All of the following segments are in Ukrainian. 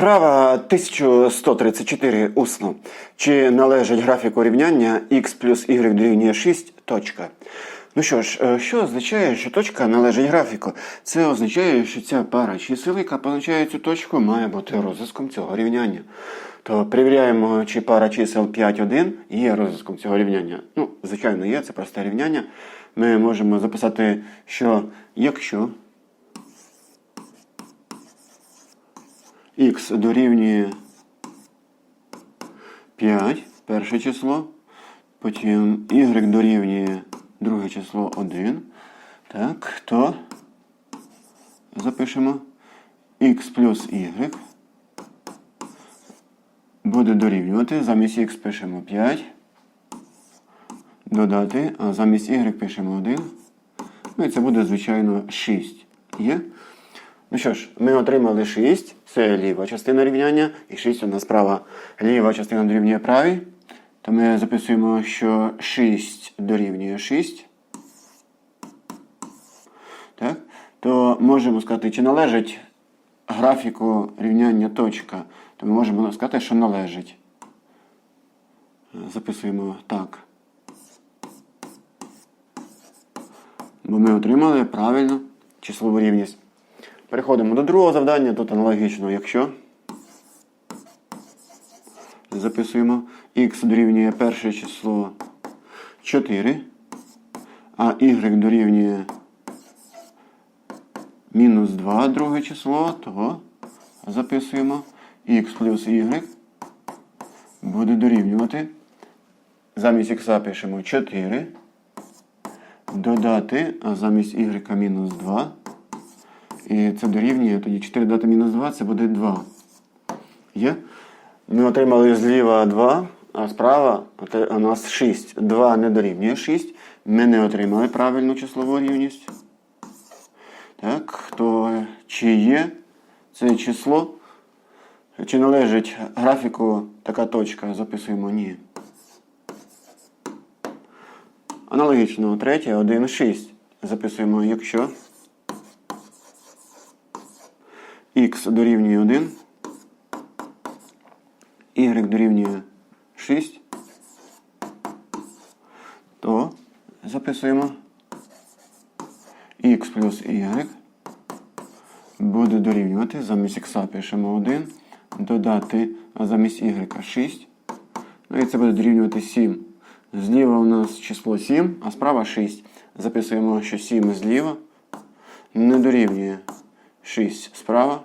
Вправа 1134 усно. Чи належить графіку рівняння x плюс y дорівнює 6, точка. Ну що ж, е, що означає, що точка належить графіку? Це означає, що ця пара чисел, яка позначає цю точку, має бути розв'язком цього рівняння. То перевіряємо, чи пара чисел 5, 1 є розв'язком цього рівняння. Ну, звичайно, є, це просте рівняння. Ми можемо записати, що якщо х дорівнює 5, перше число, потім y дорівнює друге число 1. Так, то запишемо x плюс y буде дорівнювати. Замість x пишемо 5. Додати, а замість y пишемо 1. Ну і це буде, звичайно, 6. Є? Ну що ж, ми отримали 6, це ліва частина рівняння, і 6 у нас права. Ліва частина дорівнює правій. То ми записуємо, що 6 дорівнює 6. Так? То можемо сказати, чи належить графіку рівняння точка. То ми можемо сказати, що належить. Записуємо так. Бо ми отримали правильно числову рівність. Переходимо до другого завдання. Тут аналогічно, якщо записуємо х дорівнює перше число 4, а y дорівнює мінус 2 друге число, то записуємо х плюс y буде дорівнювати. Замість х пишемо 4. Додати, а замість y мінус 2. І це дорівнює, тоді 4 додати мінус 2, це буде 2. Є? Ми отримали зліва 2, а справа у нас 6. 2 не дорівнює 6. Ми не отримали правильну числову рівність. Так, то чи є це число? Чи належить графіку така точка? Записуємо ні. Аналогічно, третє, 1, 6. Записуємо, якщо х дорівнює 1, y дорівнює 6, то записуємо х плюс y буде дорівнювати, замість х пишемо 1, додати, замість y 6. Ну і це буде дорівнювати 7. Зліва у нас число 7, а справа 6. Записуємо, що 7 зліва не дорівнює 6 справа.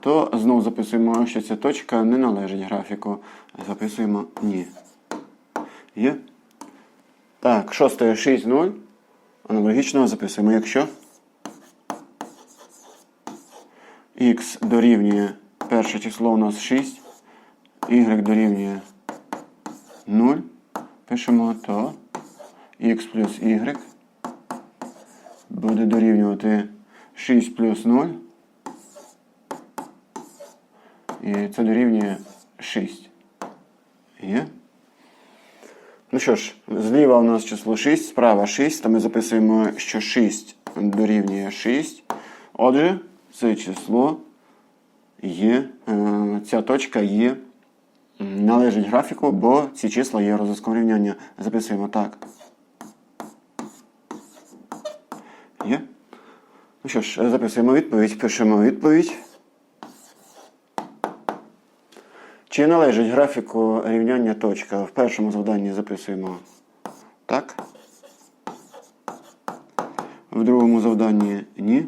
То знову записуємо, що ця точка не належить графіку. Записуємо ні. Є? Так, шосте 6, 0. Аналогічно записуємо, якщо х дорівнює перше число у нас 6, y дорівнює 0. Пишемо то х плюс y буде дорівнювати 6 плюс 0. І це дорівнює 6. Є? Ну що ж, зліва у нас число 6, справа 6, то ми записуємо, що 6 дорівнює 6. Отже, це число є, е, ця точка є, належить графіку, бо ці числа є розв'язком рівняння. Записуємо так. Є? Ну що ж, записуємо відповідь, пишемо відповідь. Чи належить графіку рівняння точка? В першому завданні записуємо так. В другому завданні ні.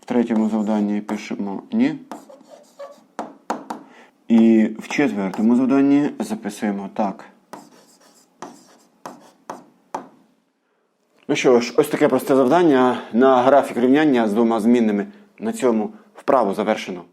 В третьому завданні пишемо ні. І в четвертому завданні записуємо так. Ну що ж, ось таке просте завдання на графік рівняння з двома змінними. На цьому Вправо завершено.